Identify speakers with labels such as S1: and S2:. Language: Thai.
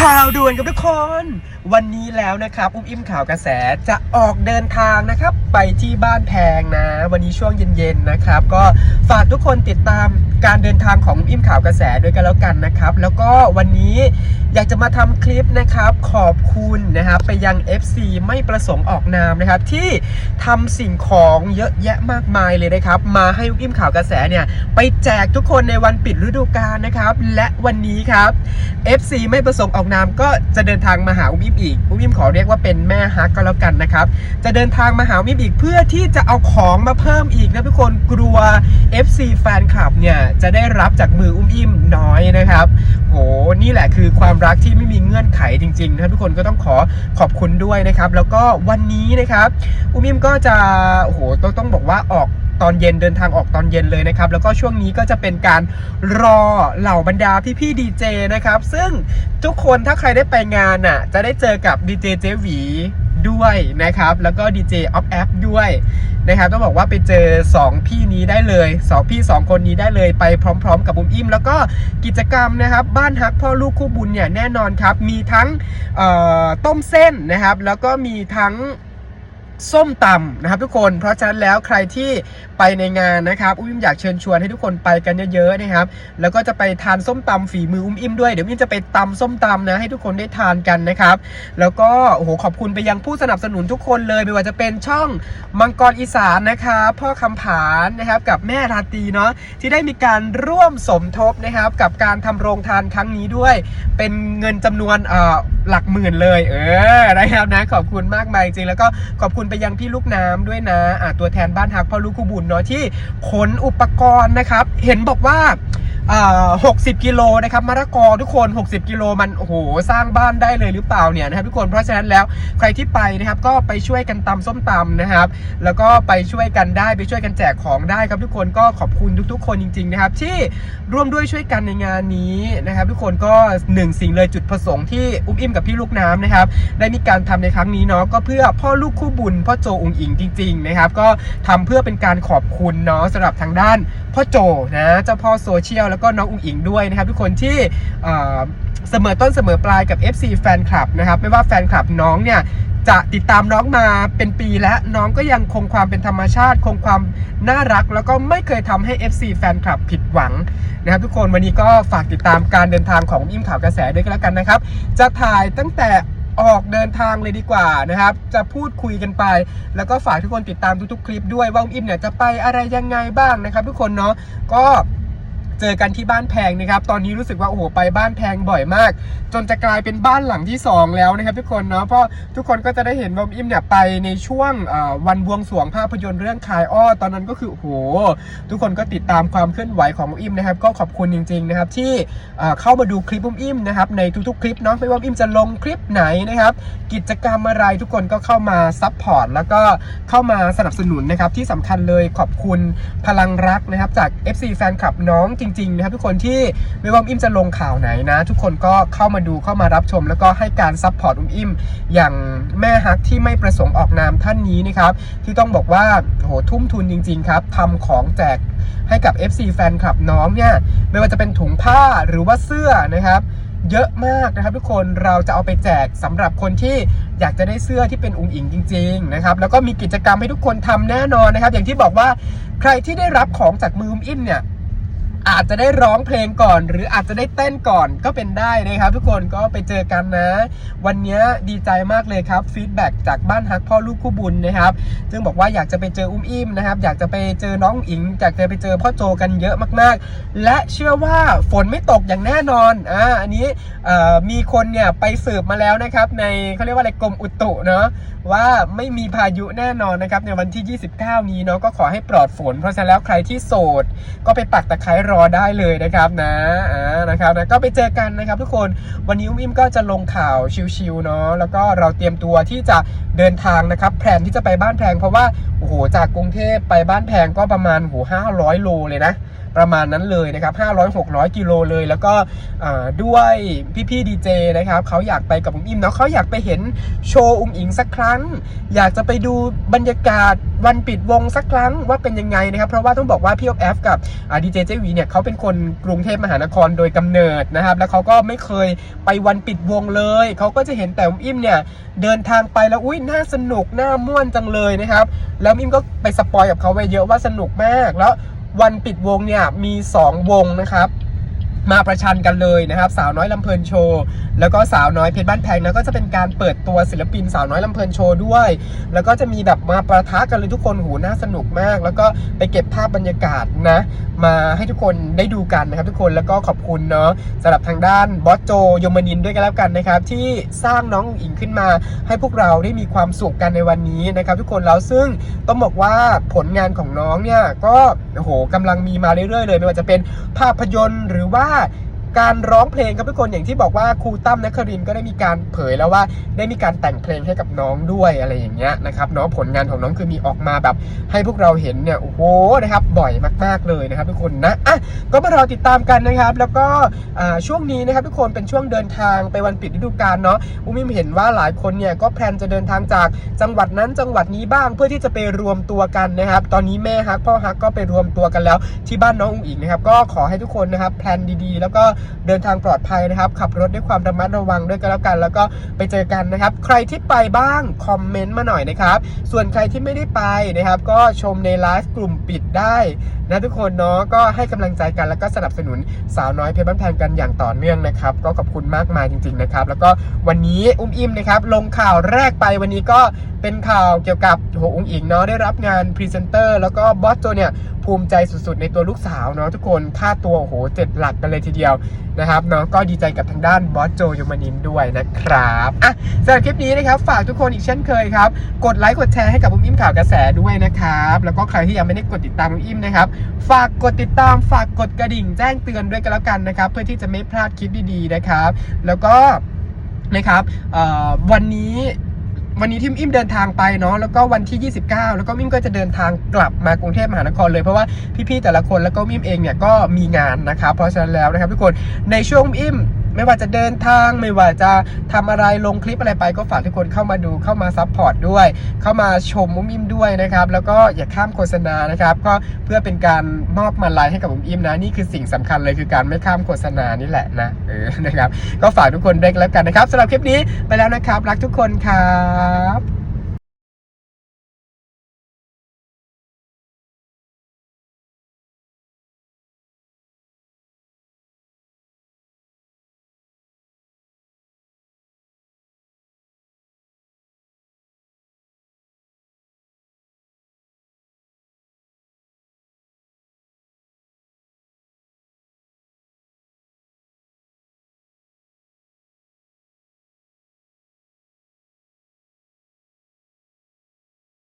S1: ข่าวด่วนกับทุกคน วันนี้แล้วนะครับ อุ้มอิ่มข่าวกระแสจะออกเดินทางนะครับ ไปที่บ้านแพงนะ วันนี้ช่วงเย็นๆนะครับ ก็ฝากทุกคนติดตาม การเดินทางของอิ่มข่าวกระแสด้วยกันแล้วกันนะครับ แล้วก็วันนี้อยากจะมาทำคลิปนะครับขอบคุณนะครับไปยัง FC ไม่ประสงค์ออกนามนะครับที่ทำสิ่งของเยอะแยะมากมายเลยนะครับ มาให้อิ่มข่าวกระแสเนี่ยไปแจกทุกคนในวันปิดฤดูกาลนะครับ และวันนี้ครับ FC ไม่ประสงค์ออกนามก็จะเดินทางมาหาอุ้มอิ่มอีกอุ้มอิ่มขอเรียกว่าเป็นแม่ฮักก็แล้วกันนะครับ จะเดินทางมาหาอุ้มอิ่มอีกเพื่อที่จะเอาของมาเพิ่มอีกนะทุกคนกลัว FC แฟนคลับเนี่ยจะได้รับจากมืออุ้มอิ่มน้อยนะครับโหนี่แหละคือความรักที่ไม่มีเงื่อนไขจริงๆนะทุกคนก็ต้องขอขอบคุณด้วยนะครับ แล้วก็วันนี้นะครับอุ้มอิ่มก็จะโอ้โหต้องต้องบอกว่าออกตอนเย็นเดินทางออกตอนเย็นเลยนะครับ แล้วก็ช่วงนี้ก็จะเป็นการรอเหล่าบรรดาพี่ๆดีเจนะครับ ซึ่งทุกคนถ้าใครได้ไปงานน่ะ จะได้เจอกับดีเจเจวีด้วยนะครับ แล้วก็ดีเจออฟแอฟด้วย นะครับต้องบอกว่าไปเจอ 2 พี่นี้ได้เลย 2 พี่ 2 คนนี้ได้เลยไปพร้อม ๆ กับบุมอิ่ม แล้วก็กิจกรรมนะครับ บ้านฮักพ่อลูกคู่บุญเนี่ยแน่นอนครับ มีทั้งต้มเส้นนะครับ แล้วก็มีทั้ง ส้มตำนะครับทุกคน เพราะฉะนั้นแล้วใครที่ไปในงานนะครับ อุ้มอิมอยากเชิญชวนให้ทุกคนไปกันเยอะๆนะครับ แล้วก็จะไปทานส้มตำฝีมืออุ้มอิ่มด้วย เดี๋ยวอุ้มอิ่มจะไปตำส้มตำนะให้ทุกคนได้ทานกันนะครับ แล้วก็โอ้โหขอบคุณไปยังผู้สนับสนุนทุกคนเลยไม่ว่าจะเป็นช่องมังกรอีสานนะครับพ่อคำผานนะครับกับแม่ราตีเนาะที่ได้มีการร่วมสมทบนะครับกับการทำโรงทานครั้งนี้ด้วย เป็นเงินจำนวนเอ่อหลักหมื่นเลยเออนะครับนะขอบคุณมากมายจริงแล้วก็ขอบคุณไปยังพี่ลูกน้ำด้วยนะอะตัวแทนบ้านฮักพ่อลูกคู่บุญเนาะที่ขนอุปกรณ์นะครับ เห็นบอกว่า อ่า60กิโลนะครับมะละกอทุกคน 60 กิโลมันโอ้โหสร้างบ้านได้เลยหรือเปล่าเนี่ยนะครับทุกคนเพราะฉะนั้นแล้วใครที่ไปนะครับก็ไปช่วยกันตำส้มตำนะครับ แล้วก็ไปช่วยกันได้ไปช่วยกันแจกของได้ครับทุกคนก็ขอบคุณทุก ๆ คนจริงๆนะครับที่ร่วมด้วยช่วยกันในงานนี้นะครับ ทุกคนก็หนึ่งสิ่งเลยจุดประสงค์ที่อุ้มอิ่มกับพี่ลูกน้ำนะครับ ได้มีการทำในครั้งนี้เนาะก็เพื่อพ่อลูกคู่บุญพ่อโจองอิงจริงๆนะครับ ก็ทำเพื่อเป็นการขอบคุณเนาะสำหรับทางด้านพ่อโจนะเจ้าพ่อโซเชียลแล้วก็น้ององอิงด้วยนะครับทุกคนที่เสมอต้นเสมอปลายกับ FC แฟนคลับนะครับไม่ว่าแฟนคลับน้องเนี่ยจะติดตามน้องมาเป็นปีแล้วน้องก็ยังคงความเป็นธรรมชาติ คงความน่ารัก แล้วก็ไม่เคยทำให้ FC แฟนคลับผิดหวังนะครับทุกคนวันนี้ก็ฝากติดตามการเดินทางของอิ่มข่าวกระแสด้วยกันแล้วกันนะครับ จะถ่ายตั้งแต่ ออกเดินทางเลยดีกว่านะครับ จะพูดคุยกันไป แล้วก็ฝากทุกคนติดตามทุกๆคลิปด้วยว่าอิ่มเนี่ยจะไปอะไรยังไงบ้างนะครับ ทุกคนเนาะก็ เจอกันที่บ้านแพงนะครับ ตอนนี้รู้สึกว่าโอ้โหไปบ้านแพงบ่อยมาก จนจะกลายเป็นบ้านหลังที่ 2 แล้วนะครับทุกคนเนาะเพราะทุกคนก็จะได้เห็นว่าอิมเนี่ยไปในช่วงวันบวงสรวงภาพยนตร์เรื่องคายอ้อตอนนั้นก็คือโอ้โหทุกคนก็ติดตามความเคลื่อนไหวของบอิมนะครับก็ขอบคุณจริงๆนะครับที่เข้ามาดูคลิปอุ้มอิมนะครับในทุกๆคลิปเนาะไม่ว่าอิมจะลงคลิปไหนนะครับกิจกรรมอะไรทุกคนก็เข้ามาซัพพอร์ตแล้วก็เข้ามาสนับสนุนนะครับที่สำคัญเลยขอบคุณพลังรักนะครับจาก FC แฟนคลับน้องจริงๆนะครับทุกคนที่ไม่ว่าอุ้มอิมจะลงข่าวไหนนะ ทุกคนก็เข้ามาดูเข้ามารับชม แล้วก็ให้การซัพพอร์ตอุ้มอิมอย่างแม่ฮักที่ไม่ประสงค์ออกนามท่านนี้นะครับที่ต้องบอกว่าโหทุ่มทุนจริง ๆ ครับทำของแจกให้กับ FC แฟนคลับน้องเนี่ยไม่ว่าจะเป็นถุงผ้าหรือว่าเสื้อนะครับเยอะมากนะครับทุกคนเราจะเอาไปแจกสำหรับคนที่อยากจะได้เสื้อที่เป็นอุ๋งอิงจริงๆนะครับแล้วก็มีกิจกรรมให้ทุกคนทำแน่นอนนะครับ อย่างที่บอกว่าใครที่ได้รับของจากมืออุ้มอิมเนี่ย อาจจะได้ร้องเพลงก่อน หรืออาจจะได้เต้นก่อนก็เป็นได้นะครับ ทุกคนก็ไปเจอกันนะ วันนี้ดีใจมากเลยครับฟีดแบ็กจากบ้านฮักพ่อลูกคู่บุญนะครับซึ่งบอกว่าอยากจะไปเจออุ้มอิ่มนะครับ อยากจะไปเจอน้องอิงอยากจะไปเจอพ่อโจกันเยอะมากๆ และเชื่อว่าฝนไม่ตกอย่างแน่นอนอ่าอันนี้มีคนเนี่ยไปสืบมาแล้วนะครับ ในเขาเรียกว่าอะไรกรมอุตุเนาะว่าไม่มีพายุแน่นอนนะครับในวันที่ 29 นี้เนาะก็ขอให้ปลอดฝน เพราะฉะนั้นแล้วใครที่โสด ก็ไปปักตะไคร้รอได้เลยนะครับนะอ่านะครับนะก็ไปเจอกันนะครับทุกคนวันนี้อุ้มอิมก็จะลงข่าวชิวๆเนาะแล้วก็เราเตรียมตัวที่จะเดินทางนะครับแผนที่จะไปบ้านแพงเพราะว่าโอ้โหจากกรุงเทพไปบ้านแพงก็ประมาณโอ้โหห้าร้อยโลเลยนะ ประมาณนั้นเลยนะครับ500-600 กิโลเลย แล้วก็ด้วยพี่ๆดีเจนะครับเขาอยากไปกับอุ้มอิมเนาะเขาอยากไปเห็นโชว์อุ้มอิงสักครั้ง อยากจะไปดูบรรยากาศวันปิดวงสักครั้งว่าเป็นยังไงนะครับ เพราะว่าต้องบอกว่าพี่ออฟแอฟกับดีเจเจวีเนี่ยเขาเป็นคนกรุงเทพมหานครโดยกำเนิดนะครับ แล้วเขาก็ไม่เคยไปวันปิดวงเลย เขาก็จะเห็นแต่อุ้มอิมเนี่ยเดินทางไปแล้วอุ้ยน่าสนุกน่าม่วนจังเลยนะครับ แล้วอิมก็ไปสปอยกับเขาไปเยอะว่าสนุกมากแล้ว วันปิดวงเนี่ยมี 2 วงนะครับ มาประชันกันเลยนะครับ สาวน้อยลำเพลินโชว์แล้วก็สาวน้อยเพชรบ้านแพงนะก็จะเป็นการเปิดตัวศิลปินสาวน้อยลำเพลินโชว์ด้วย แล้วก็จะมีแบบมาประทะกันเลยทุกคนหูน่าสนุกมาก แล้วก็ไปเก็บภาพบรรยากาศนะ มาให้ทุกคนได้ดูกันนะครับ ทุกคนแล้วก็ขอบคุณเนาะสำหรับทางด้านบอสโจยมนินด้วยกันแล้วกันนะครับ ที่สร้างน้องอุ๋งอิงขึ้นมา ให้พวกเราได้มีความสุขกันในวันนี้นะครับ ทุกคนแล้วซึ่งต้องบอกว่าผลงานของน้องเนี่ยก็โอ้โหกำลังมีมาเรื่อยๆเลยไม่ว่าจะเป็นภาพยนตร์หรือว่าは。 การร้องเพลงครับทุกคนอย่างที่บอกว่าครูตั้มนครินก็ได้มีการเผยแล้วว่าได้มีการแต่งเพลงให้กับน้องด้วยอะไรอย่างเงี้ยนะครับเนาะผลงานของน้องคือมีออกมาแบบ ให้พวกเราเห็นเนี่ยโอ้โหนะครับบ่อยมาก ๆเลยนะครับ ทุกคนนะอะก็มารอติดตามกันนะครับ แล้วก็ช่วงนี้นะครับทุกคนเป็นช่วงเดินทางไปวันปิดฤดูกาลเนาะอุ้มิมเห็นว่าหลายคนเนี่ยก็แพลนจะเดินทางจากจังหวัดนั้นจังหวัดนี้บ้างเพื่อที่จะไปรวมตัวกันนะครับ ตอนนี้แม่ฮักพ่อฮักก็ไปรวมตัวกันแล้ว ที่บ้านน้องอุ๋งอิงนะครับก็ขอให้ทุกคนนะครับแพลนดีๆ แล้วก็เดินทางปลอดภัยนะครับ ขับรถด้วยความระมัดระวังด้วยกันแล้วกัน แล้วก็ไปเจอกันนะครับ ใครที่ไปบ้างคอมเมนต์มาหน่อยนะครับ ส่วนใครที่ไม่ได้ไปนะครับ ก็ชมในไลฟ์กลุ่มปิดได้นะทุกคนเนาะก็ให้กำลังใจกันแล้วก็สนับสนุนสาวน้อยเพชรบ้านแพงกันอย่างต่อเนื่องนะครับ ก็ขอบคุณมากมายจริง ๆนะครับ แล้วก็วันนี้อุ้มอิมนะครับ ลงข่าวแรกไปวันนี้ก็เป็นข่าวเกี่ยวกับโหอุ้งอิงเนาะได้รับงานพรีเซนเตอร์แล้วก็บอสโจเนี่ย ภูมิใจสุดๆ ในตัวลูกสาวเนาะทุกคนค่าตัวโอ้โหเจ็ดหลักกันเลยทีเดียวนะครับเนาะก็ดีใจกับทางด้านบอสโจยมานินด้วยนะครับอะสำหรับคลิปนี้นะครับฝากทุกคนอีกเช่นเคยครับ กดไลค์กดแชร์ให้กับอุ้มอิ่มข่าวกระแสด้วยนะครับแล้วก็ใครที่ยังไม่ได้กดติดตามอุ้มอิมนะครับฝากกดติดตามฝากกดกระดิ่งแจ้งเตือนด้วยกันแล้วกันนะครับ เพื่อที่จะไม่พลาดคลิปดีๆนะครับ แล้วก็นะครับเอ่อวันนี้ วันนี้ที่อิ่มเดินทางไปเนาะแล้วก็วันที่ 29 แล้วก็มิ่มก็จะเดินทางกลับมากรุงเทพมหานครเลยเพราะว่าพี่ๆแต่ละคนแล้วก็มิ่มเองเนี่ยก็มีงานนะครับเพราะฉะนั้นแล้วนะครับทุกคนในช่วงอิ่ม ไม่ว่าจะเดินทางไม่ว่าจะทำอะไรลงคลิปอะไรไป ก็ฝากทุกคนเข้ามาดูเข้ามาซัพพอร์ตด้วย เข้ามาชมมุมอิมด้วยนะครับ แล้วก็อย่าข้ามโฆษณานะครับ ก็เพื่อเป็นการมอบมาลัยให้กับมุมอิมนะนี่คือสิ่งสำคัญเลยคือการไม่ข้ามโฆษณานี่แหละนะเออนะครับ ก็ฝากทุกคนด้วยกันแล้วกันนะครับสำหรับคลิปนี้ไปแล้วนะครับ รักทุกคนครับ